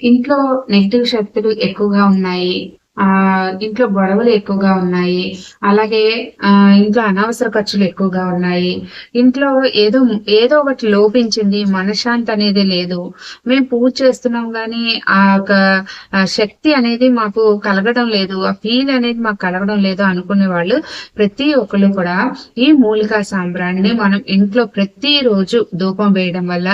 ఇంట్లో నెగిటివ్ శక్తులు ఎక్కువగా ఉన్నాయి. ఆ ఇంట్లో గొడవలు ఎక్కువగా ఉన్నాయి. అలాగే ఆ ఇంట్లో అనవసర ఖర్చులు ఎక్కువగా ఉన్నాయి. ఇంట్లో ఏదో ఏదో ఒకటి లోపించింది మనశ్శాంతి అనేది లేదు. మేము పూజ చేస్తున్నాం కానీ ఆ యొక్క శక్తి అనేది మాకు కలగడం లేదు. ఆ ఫీల్ అనేది మాకు కలగడం లేదు అనుకునే వాళ్ళు ప్రతి ఒక్కరు కూడా ఈ మూలికా సాంబ్రాన్ని మనం ఇంట్లో ప్రతి రోజు ధూపం వేయడం వల్ల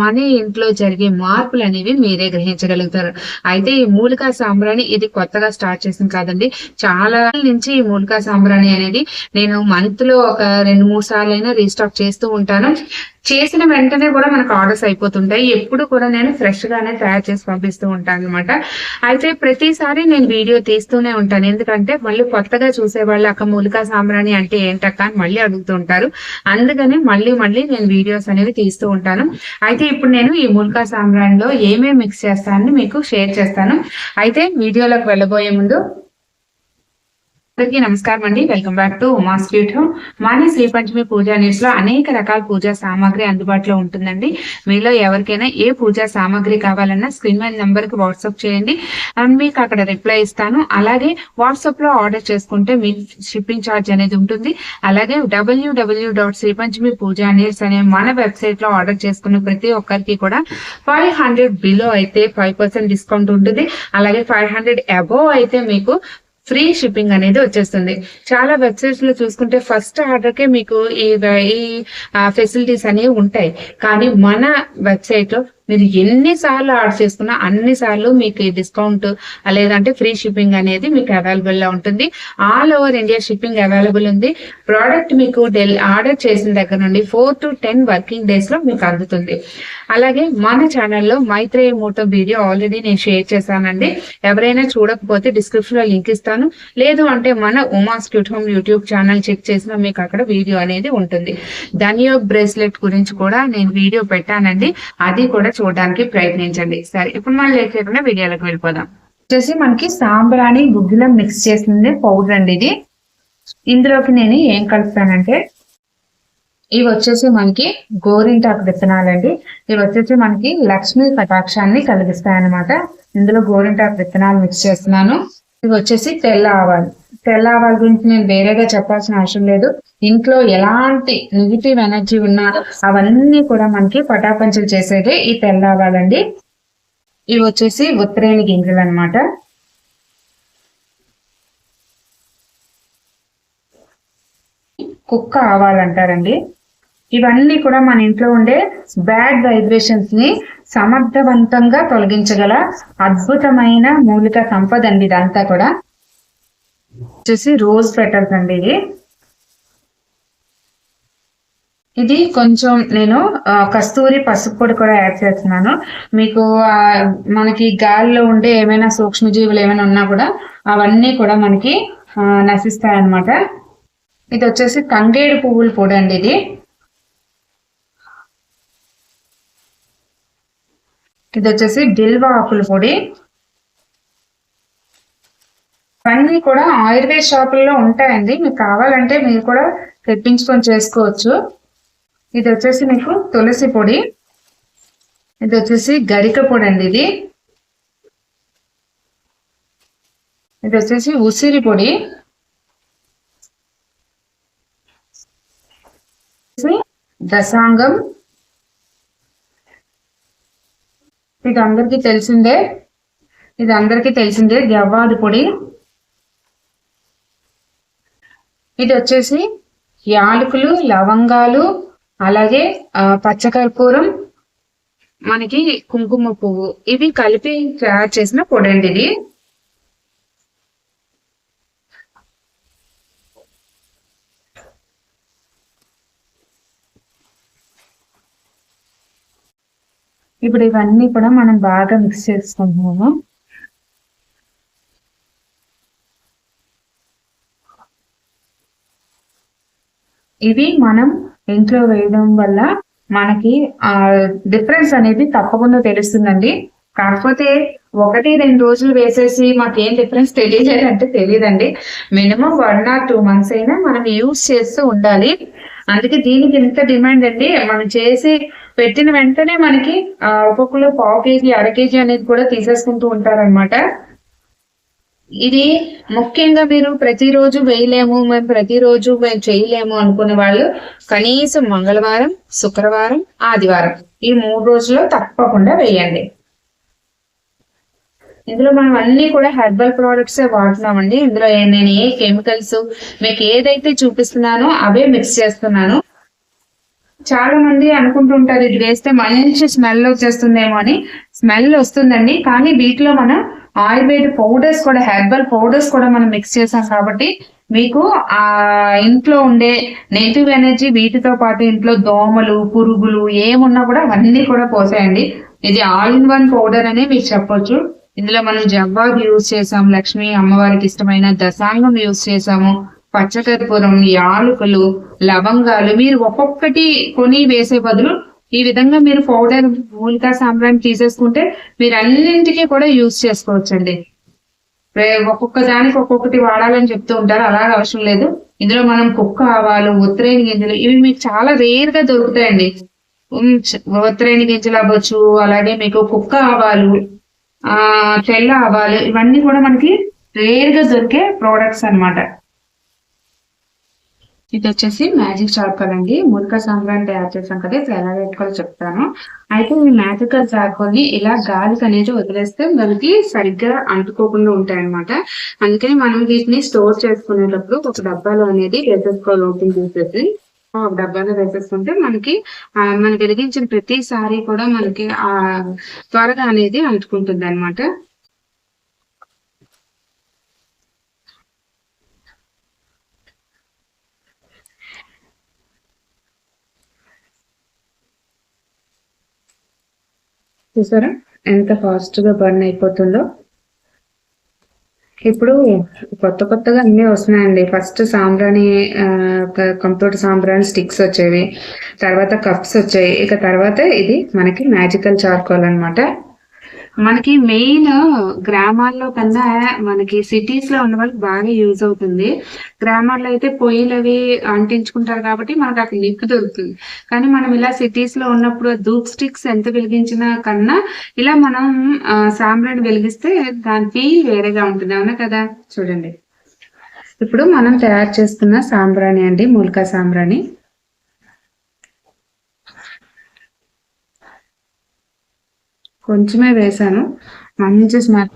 మన ఇంట్లో జరిగే మార్పులు అనేవి మీరే గ్రహించగలుగుతారు. అయితే ఈ మూలికా సాంబ్రాన్ని ఇది కొత్తగా స్టార్ట్ చేసింది కాదండి. చాలా నుంచి ఈ మూలికా సాంబ్రాణి అనేది నేను మంత్లో ఒక రెండు మూడు సార్లు అయినా రీస్టాక్ చేస్తూ ఉంటాను. చేసిన వెంటనే కూడా మనకు ఆర్డర్స్ అయిపోతుంటాయి. ఎప్పుడు కూడా నేను ఫ్రెష్ గానే తయారు చేసి పంపిస్తూ ఉంటాను అనమాట అయితే ప్రతిసారి నేను వీడియో తీస్తూనే ఉంటాను. ఎందుకంటే మళ్ళీ కొత్తగా చూసే వాళ్ళు అక్క మూలికా సాంబ్రాణి అంటే ఏంటక్క అని మళ్ళీ అడుగుతూ ఉంటారు. అందుకని మళ్ళీ మళ్ళీ నేను వీడియోస్ అనేవి తీస్తూ ఉంటాను. అయితే ఇప్పుడు నేను ఈ మూలికా సాంబ్రాణిలో ఏమేమి మిక్స్ చేస్తానని మీకు షేర్ చేస్తాను. అయితే వీడియోలోకి వెళ్ళబోయే ముందు అందరికీ నమస్కారం అండి welcome back to Uma sweet home మన శ్రీ పంచమి పూజా నీట్స్లో అనేక రకాల పూజా సామాగ్రి అందుబాటులో ఉంటుందండి. మీలో ఎవరికైనా ఏ పూజా సామాగ్రి కావాలన్నా స్క్రీన్ మీద నెంబర్కి వాట్సాప్ చేయండి. అండ్ మీకు అక్కడ రిప్లై ఇస్తాను. అలాగే వాట్సాప్లో ఆర్డర్ చేసుకుంటే మీకు షిప్పింగ్ ఛార్జ్ అనేది ఉంటుంది. అలాగే W W dot Shri Panchami Pooja needs అనే మన వెబ్సైట్లో ఆర్డర్ చేసుకున్న ప్రతి ఒక్కరికి కూడా ఫైవ్ హండ్రెడ్ బిలో అయితే ఫైవ్ పర్సెంట్ డిస్కౌంట్ ఉంటుంది. అలాగే ఫైవ్ హండ్రెడ్ అబోవ్ అయితే మీకు ఫ్రీ షిప్పింగ్ అనేది వచ్చేస్తుంది. చాలా వెబ్సైట్స్లో చూసుకుంటే ఫస్ట్ ఆర్డర్ కే మీకు ఈ ఈ ఫెసిలిటీస్ అనేవి ఉంటాయి. కానీ మన వెబ్సైట్లో మీరు ఎన్నిసార్లు ఆర్డర్ చేసుకున్నా అన్ని సార్లు మీకు డిస్కౌంట్ లేదంటే ఫ్రీ షిప్పింగ్ అనేది మీకు అవైలబుల్లో ఉంటుంది. All over India shipping available ఉంది. ప్రోడక్ట్ మీకు డెల్ ఆర్డర్ చేసిన దగ్గర నుండి ఫోర్ టు టెన్ వర్కింగ్ డేస్లో మీకు అందుతుంది. అలాగే మన ఛానల్లో మైత్రేయ మూటో వీడియో ఆల్రెడీ నేను షేర్ చేశానండి. ఎవరైనా చూడకపోతే డిస్క్రిప్షన్లో లింక్ ఇస్తాను. లేదు అంటే మన Uma sweet home YouTube channel check చేసినా మీకు అక్కడ వీడియో అనేది ఉంటుంది. ధనియో బ్రేస్లెట్ గురించి కూడా నేను వీడియో పెట్టానండి. అది కూడా చూడడానికి ప్రయత్నించండి. సరే ఇప్పుడు మనం లేకుండా వీడియోలోకి వెళ్ళిపోదాం. వచ్చేసి మనకి సాంబ్రాణి గుగ్గిలం మిక్స్ చేసింది పౌడర్ అండి ఇది. ఇందులోకి నేను ఏం కలుపుతానంటే ఇవి వచ్చేసి మనకి గోరింటాకు విత్తనాలండి. ఇవి వచ్చేసి మనకి లక్ష్మీ కటాక్షాన్ని కలిగిస్తాయి అనమాట ఇందులో గోరింటాకు విత్తనాలు మిక్స్ చేస్తున్నాను. ఇవి వచ్చేసి తెల్ల ఆవాలు. తెల్ల ఆవాల గురించి నేను వేరేగా చెప్పాల్సిన అవసరం లేదు. ఇంట్లో ఎలాంటి నెగిటివ్ ఎనర్జీ ఉన్నా అవన్నీ కూడా మనకి పటాపంచలు చేసేది ఈ తెల్ల ఆవాలండి. ఇవి వచ్చేసి ఉత్తరేణి గింజలు అనమాట కుక్క ఆవాలంటారండి ఇవన్నీ కూడా మన ఇంట్లో ఉండే బ్యాడ్ వైబ్రేషన్స్ని సమర్థవంతంగా తొలగించగల అద్భుతమైన మూలిక సంపద అండి ఇదంతా కూడా. వచ్చేసి రోజ్ పెటల్స్ అండి ఇది. ఇది కొంచెం నేను కస్తూరి పసుపు పొడి కూడా యాడ్ చేస్తున్నాను. మీకు మనకి గాలిలో ఉండే ఏమైనా సూక్ష్మజీవులు ఏమైనా ఉన్నా కూడా అవన్నీ కూడా మనకి నశిస్తాయి అన్నమాట ఇది వచ్చేసి తంగేడు పువ్వుల పొడి అండి ఇది. ఇది వచ్చేసి బిల్వ ఆకుల పొడి. ఇవన్నీ కూడా ఆయుర్వేద షాపుల్లో ఉంటాయండి. మీకు కావాలంటే మీరు కూడా తెప్పించుకొని చేసుకోవచ్చు. ఇది వచ్చేసి మీకు తులసి పొడి. ఇది వచ్చేసి గరిక పొడి అండి ఇది. ఇది వచ్చేసి ఉసిరి పొడి. దశాంగం. ఇది అందరికీ తెలిసిందే. ఇది అందరికీ తెలిసిందే. గవ్వాది పొడి. ఇది వచ్చేసి యాలకులు లవంగాలు అలాగే పచ్చకర్పూరం మనకి కుంకుమ పువ్వు. ఇవి కలిపి తయారు చేసిన పొడి అండి ఇది. ఇప్పుడు ఇవన్నీ కూడా మనం బాగా మిక్స్ చేసుకుంటున్నాము. ఇవి మనం ఇంట్లో వేయడం వల్ల మనకి ఆ డిఫరెన్స్ అనేది తప్పకుండా తెలుస్తుందండి. కాకపోతే ఒకటి రెండు రోజులు వేసేసి మాకు ఏం డిఫరెన్స్ తెలియలేదంటే తెలియదండి. Minimum one or two months అయినా మనం యూస్ చేస్తూ ఉండాలి. అందుకే దీనికి ఎంత డిమాండ్ అండి. మనం చేసి పెట్టిన వెంటనే మనకి ఒక్కొక్కరు పావు కేజీ అర కేజీ అనేది కూడా తీసేసుకుంటూ ఉంటారన్నమాట. ఇది ముఖ్యంగా మీరు ప్రతిరోజు వేయలేము మేము ప్రతిరోజు మేము చేయలేము అనుకునే వాళ్ళు కనీసం మంగళవారం శుక్రవారం ఆదివారం ఈ మూడు రోజుల్లో తప్పకుండా వేయండి. ఇందులో మనం అన్ని కూడా హెర్బల్ ప్రోడక్ట్స్ వాడుతున్నామండి. ఇందులో నేను ఏ కెమికల్స్ మీకు ఏదైతే చూపిస్తున్నానో అవే మిక్స్ చేస్తున్నాను. చాలా మంది అనుకుంటుంటారు ఇది వేస్తే మంచి స్మెల్ వచ్చేస్తుందేమో అని. స్మెల్ వస్తుందండి కానీ వీటిలో మనం ఆయుర్వేద పౌడర్స్ కూడా హెర్బల్ పౌడర్స్ కూడా మనం మిక్స్ చేసాం కాబట్టి మీకు ఆ ఇంట్లో ఉండే నెగిటివ్ ఎనర్జీ వీటితో పాటు ఇంట్లో దోమలు పురుగులు ఏమున్నా కూడా అవన్నీ కూడా పోసాయండి. ఇది ఆల్ ఇన్ వన్ పౌడర్ అనే మీకు చెప్పొచ్చు. ఇందులో మనం జవ్వాది యూజ్ చేసాం లక్ష్మి అమ్మవారికి ఇష్టమైన దశాంగం యూజ్ చేసాము పచ్చకర్పూరం యాలకులు లవంగాలు మీరు ఒక్కొక్కటి కొని వేసే బదులు ఈ విధంగా మీరు పౌడర్ మూలికా సాంబ్రాన్ని తీసేసుకుంటే మీరు అన్నింటికి కూడా యూజ్ చేసుకోవచ్చండి. ఒక్కొక్క దానికి ఒక్కొక్కటి వాడాలని చెప్తూ ఉంటారు అలాగ అవసరం లేదు. ఇందులో మనం కుక్క ఆవాలు ఉత్తరేణి గింజలు ఇవి మీకు చాలా రేర్గా దొరుకుతాయండి. ఉమ్, గింజలు అవ్వచ్చు అలాగే మీకు కుక్క ఆవాలు ఆ తెల్ల ఆవాలు ఇవన్నీ కూడా మనకి రేర్గా దొరికే ప్రోడక్ట్స్ అన్నమాట. ఇది వచ్చేసి మ్యాజిక్ చార్కోల్ అండి మురిక సాంబ్రాన్ని తయారు చేసాం కదా ఇది ఎలా పెట్టుకోవాలో చెప్తాను. అయితే ఈ మ్యాజికల్ చార్కోల్ని ఇలా గాలికి అనేది వదిలేస్తే మనకి సరిగ్గా అంటుకోకుండా ఉంటాయి అనమాట అందుకని మనం వీటిని స్టోర్ చేసుకునేటప్పుడు ఒక డబ్బాలో అనేది వేసేసుకోవాలి ఓపెన్ చేసేసి. ఒక డబ్బాలో వేసేసుకుంటే మనకి మనం వెలిగించిన ప్రతిసారి కూడా మనకి ఆ త్వరగా అనేది అంటుకుంటుంది అనమాట చూసారా? ఎంత ఫాస్ట్గా బర్న్ అయిపోతుందో. ఇప్పుడు కొత్త కొత్తగా అన్ని వస్తున్నాయండి. ఫస్ట్ సాంబ్రాణి కంప్యూటర్ సాంబ్రాణి స్టిక్స్ వచ్చేవి. తర్వాత కప్స్ వచ్చాయి. ఇక తర్వాత ఇది మనకి మ్యాజికల్ చార్కోల్ అన్నమాట. మనకి మెయిన్ గ్రామాల్లో కన్నా మనకి సిటీస్లో ఉన్న వాళ్ళకి బాగా యూజ్ అవుతుంది. గ్రామాల్లో అయితే పొయ్యిలు అవి అంటించుకుంటారు కాబట్టి మనకు అక్కడ నిప్పు దొరుకుతుంది. కానీ మనం ఇలా సిటీస్లో ఉన్నప్పుడు ధూప్ స్టిక్స్ ఎంత వెలిగించినా కన్నా ఇలా మనం సాంబ్రాన్ వెలిగిస్తే దాని ఫీల్ వేరేగా ఉంటుంది. అవునా కదా? చూడండి. ఇప్పుడు మనం తయారు చేస్తున్న సాంబ్రాణి అండి మూలికా సాంబ్రాణి. కొంచెమే వేసాను. మంచి స్మెల్.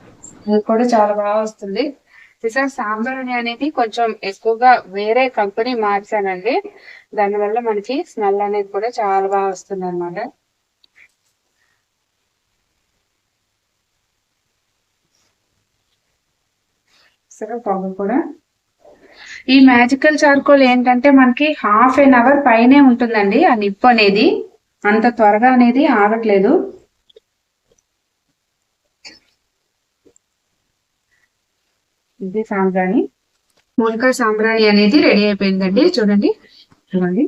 కూడా చాలా బాగా వస్తుంది. ఈసారి సాంబ్రాణి అనేది కొంచెం ఎక్కువగా వేరే కంపెనీ మార్చానండి. దానివల్ల మనకి స్మెల్ అనేది కూడా చాలా బాగా వస్తుంది అనమాట సరే పొగ కూడా. ఈ మ్యాజికల్ చార్కోల్ ఏంటంటే మనకి హాఫ్ ఎన్ అవర్ పైనే ఉంటుందండి ఆ నిప్పు అనేది. అంత త్వరగా అనేది ఆగట్లేదు. ఇది సాంబ్రాణి. మూలికా సాంబ్రాణి అనేది రెడీ అయిపోయిందండి. చూడండి. చూడండి.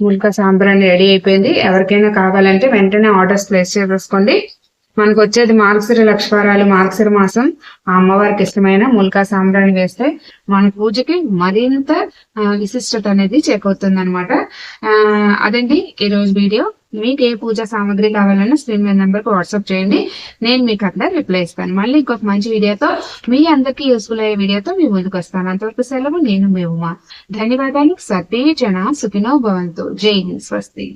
మూలికా సాంబ్రాణి రెడీ అయిపోయింది. ఎవరికైనా కావాలంటే వెంటనే ఆర్డర్స్ ప్లేస్ చేసుకోండి మనకు వచ్చేది మార్గశిర లక్షవారాలు మార్గశిర మాసం. ఆ అమ్మవారికి ఇష్టమైన ముల్కా సాంబ్రాన్ని వేస్తే మన పూజకి మరింత విశిష్టత అనేది చేకూరుతుంది అనమాట అదండి ఈ రోజు వీడియో. మీకు ఏ పూజ సామాగ్రి కావాలన్నా స్క్రీన్ మీద నెంబర్కి వాట్సాప్ చేయండి. నేను మీకు అక్కడ రిప్లై ఇస్తాను. మళ్ళీ ఇంకొక మంచి వీడియోతో మీ అందరికీ యూస్ఫుల్ అయ్యే వీడియోతో మీ ముందుకు వస్తాను. అంతవరకు సెలవు నేను మీ ఉమా. ధన్యవాదాలు. సతీ జన సుఖినో భవంతు. జై హింద్. స్వస్తి.